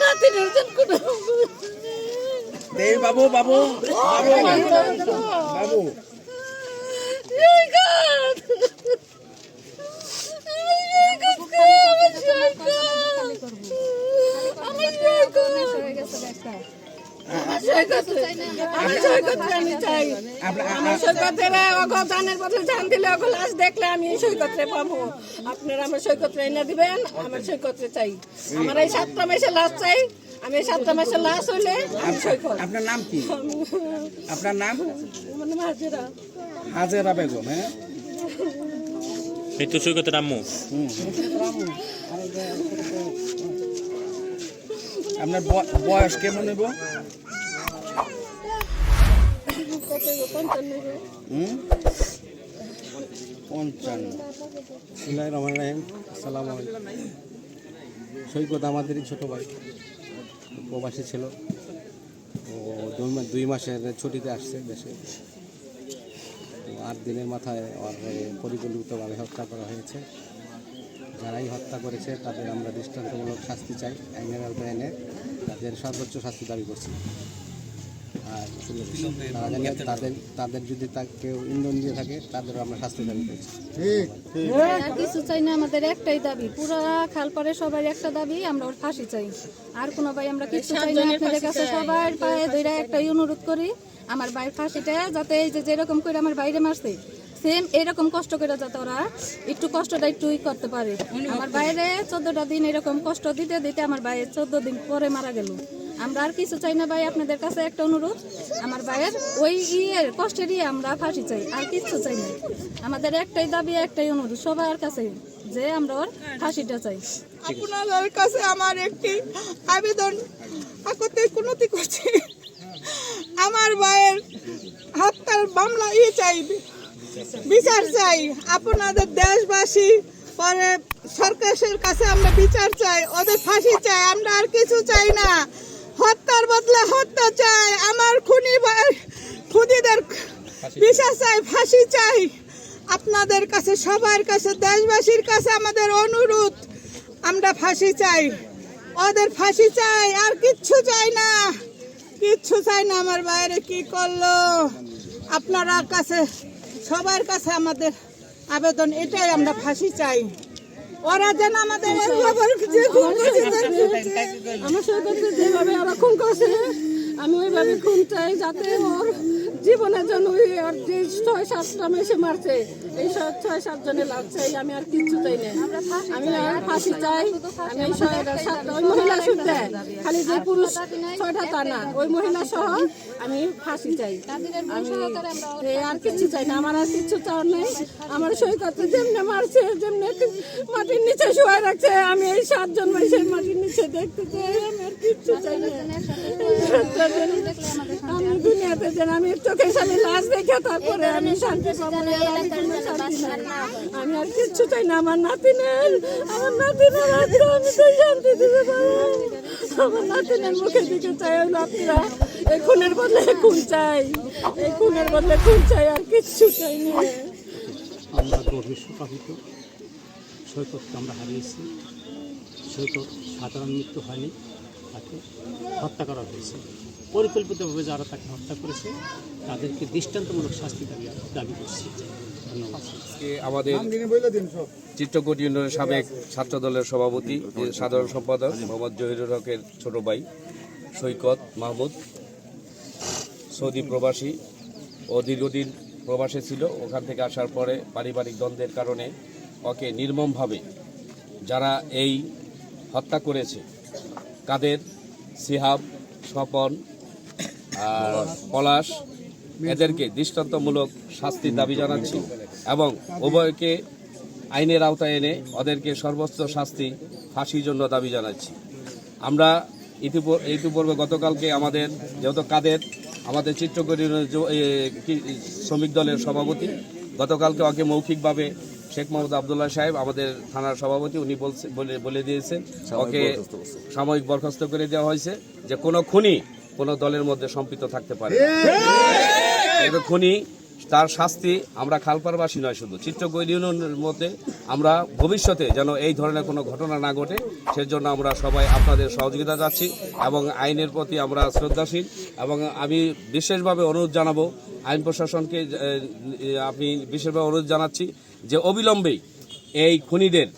নাতিনের জন্য কোনো এই বাবু বাবু বাবু। বাবু সৈকত আমার সৈকত আমি চাই। আমার সৈকতের অগো জানের পথে জান দিলে অগো লাশ দেখলে আমি এই সৈকতে পাবো। আপনারা আমার সৈকতে এনে দিবেন আমার সৈকতে চাই। আমার এই সাতটা মাসে লাশ চাই আমি এই সাতটা লাশ হইলে আমি সৈকত। আপনার নাম কি? আপনার নাম? মানে হাজিরা। হাজেরা বেগম হ্যাঁ? এই তো সৈকতের আপনার ব- বয়স কেমন হইব? সৈকত আমাদেরই ছোট ভাই। প্রবাসী ছিল। ও দুই মাসের ছুটিতে আসছে দেশে। আট দিনের মাথায় পরিকল্পিতভাবে হত্যা করা হয়েছে। যারাই হত্যা করেছে, তাদের আমরা দৃষ্টান্তমূলক শাস্তি চাই। আইনের আওতায় এনে তাদের সর্বোচ্চ শাস্তি দাবি করছি। আর তারা জানি তাদের তাদের যদি কেউ ইন্ধন দিয়ে থাকে তাদেরও আমরা শাস্তি দাবি করছি। কিছু চাই না আমাদের একটাই দাবি। পুরো খালপাড়ে সবার একটা দাবি আমরা ওর ফাঁসি চাই। আর কোনো ভাই আমরা কিছু চাই না। আপনাদের কাছে সবার পায়ে ধরে একটাই অনুরোধ করি আমার ভাইয়ের ফাঁসিটা যাতে এই যে যেরকম করে আমার বাইরে মারছে সেম এরকম কষ্ট করে যাতে ওরা একটু কষ্টটা একটু ই করতে পারে। আমার বাইরে চোদ্দটা দিন এরকম কষ্ট দিতে দিতে আমার ভাইয়ের চোদ্দ দিন পরে মারা গেল। আমরা আর কিছু চাই না ভাই, আপনাদের কাছে একটা অনুরোধ। আমার ভাইয়ের ওই ইয়ের, কষ্টেরই আমরা ফাঁসি চাই, আর কিছু চাই না। আমাদের একটাই দাবি, একটাই অনুরোধ, সবার কাছে যে আমরা ওর ফাঁসিটা চাই। আপনাদের কাছে আমার একটি আবেদন আকতে কুনতি করছি। আমার ভাইয়ের হত্যার মামলা ই চাই, বিচার চাই। আপনাদের দেশবাসী পরে সরকারের কাছে আমরা বিচার চাই, ওদের ফাঁসি চাই, আমরা আর কিছু চাই না। হত্যার বদলে হত্যা চাই। আমার খুনি খুনিদের বিচার চাই ফাঁসি চাই। আপনাদের কাছে সবার কাছে দেশবাসীর কাছে আমাদের অনুরোধ আমরা ফাঁসি চাই। ওদের ফাঁসি চাই আর কিচ্ছু চাই না। কিচ্ছু চাই না আমার বাইরে কি করল। আপনারা কাছে সবার কাছে আমাদের আবেদন এটাই আমরা ফাঁসি চাই। ওরা যেন আমাদের আমার সৈকতকে যেভাবে ওরা খুন করছে, আমি ওইভাবে খুন চাই যাতে ওর জীবনের জন্য ওই ওর যে ছয় সাতটা মেসে মারছে, এই ছয় সাত জনে চাই আমি আর কিচ্ছু চাই না আমি আর ফাঁসি চাই, আমি এই ওই মহিলা দেয়, খালি যে পুরুষ ছয়টা তা না, ওই মহিলা সহ আমি ফাঁসি চাই। আমি আর কিচ্ছু চাই না, আমার আর কিচ্ছু চাওয়ার নেই। আমার সৈকত যেমনে মারছে, যেমনে মাটির নিচে শুয়ে রাখছে, আমি এই সাতজন মাসের মাটির নিচে দেখতে চাই আমি আর কিচ্ছু চাই না। আমি দুনিয়াতে যেন আমি চোখের সামনে লাশ দেখে তারপরে আমি শান্তি পাবো আমি আর কিচ্ছু চাই না আমার নাতিনের আমার নাতিনের হাতে আমি তো শান্তি দিতে পারব। আমার নাতিনের মুখের দিকে চাই ওই আপনারা এই খুনের বদলে খুন চাই এই খুনের বদলে খুন চাই আর কিচ্ছু চাই না। আমরা গভীর শোকাহিত। সৈকতকে আমরা হারিয়েছি। সৈকত সাধারণ মৃত্যু হয়নি তাকে হত্যা করা হয়েছে। পরিকল্পিতভাবে যারা তাকে হত্যা করেছে তাদেরকে দৃষ্টান্তমূলক শাস্তি দাবি দাবি করছি। ধন্যবাদ। আমাদের চিত্রকূট ইউনিয়নের সাবেক ছাত্র দলের সভাপতি সাধারণ সম্পাদক মোহাম্মদ জহিরুল হকের ছোট ভাই সৈকত মাহমুদ সৌদি প্রবাসী ও দীর্ঘদিন প্রবাসে ছিল। ওখান থেকে আসার পরে পারিবারিক দ্বন্দ্বের কারণে ওকে নির্মমভাবে যারা এই হত্যা করেছে কাদের সিহাব স্বপন পলাশ এদেরকে দৃষ্টান্তমূলক শাস্তির দাবি জানাচ্ছি এবং উভয়কে আইনের আওতায় এনে ওদেরকে সর্বোচ্চ শাস্তি ফাঁসির জন্য দাবি জানাচ্ছি। আমরা ইতিপূর- ইতিপূর্বে গতকালকে আমাদের যেহেতু কাদের আমাদের চিত্রকরী শ্রমিক দলের সভাপতি গতকালকে ওকে মৌখিকভাবে শেখ মোহাম্মদ আবদুল্লাহ সাহেব আমাদের থানার সভাপতি উনি বলছে বলে- বলে দিয়েছেন ওকে সাময়িক বরখাস্ত করে দেওয়া হয়েছে যে কোনো খুনি কোনো দলের মধ্যে সম্পৃক্ত থাকতে পারে খুনি তার শাস্তি আমরা খালপারবাসী নয় শুধু চিত্রকৈর ইউনিয়নের মধ্যে আমরা ভবিষ্যতে যেন এই ধরনের কোনো ঘটনা না ঘটে সেজন্য আমরা সবাই আপনাদের সহযোগিতা চাচ্ছি এবং আইনের প্রতি আমরা শ্রদ্ধাশীল এবং আমি বিশেষভাবে অনুরোধ জানাব আইন প্রশাসনকে আমি বিশেষভাবে অনুরোধ জানাচ্ছি যে অবিলম্বেই এই খুনিদের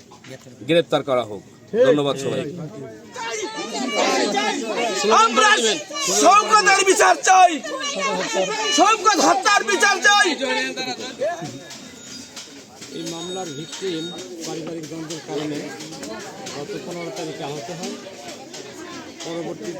গ্রেপ্তার করা হোক। ধন্যবাদ সবাই আমরা শৌকতের বিচার চাই। শৌকত হত্যার বিচার চাই। এই মামলার ভিকটিম পারিবারিক দ্বন্দ্বের কারণে গত পনেরো তারিখে আহত হয় পরবর্তী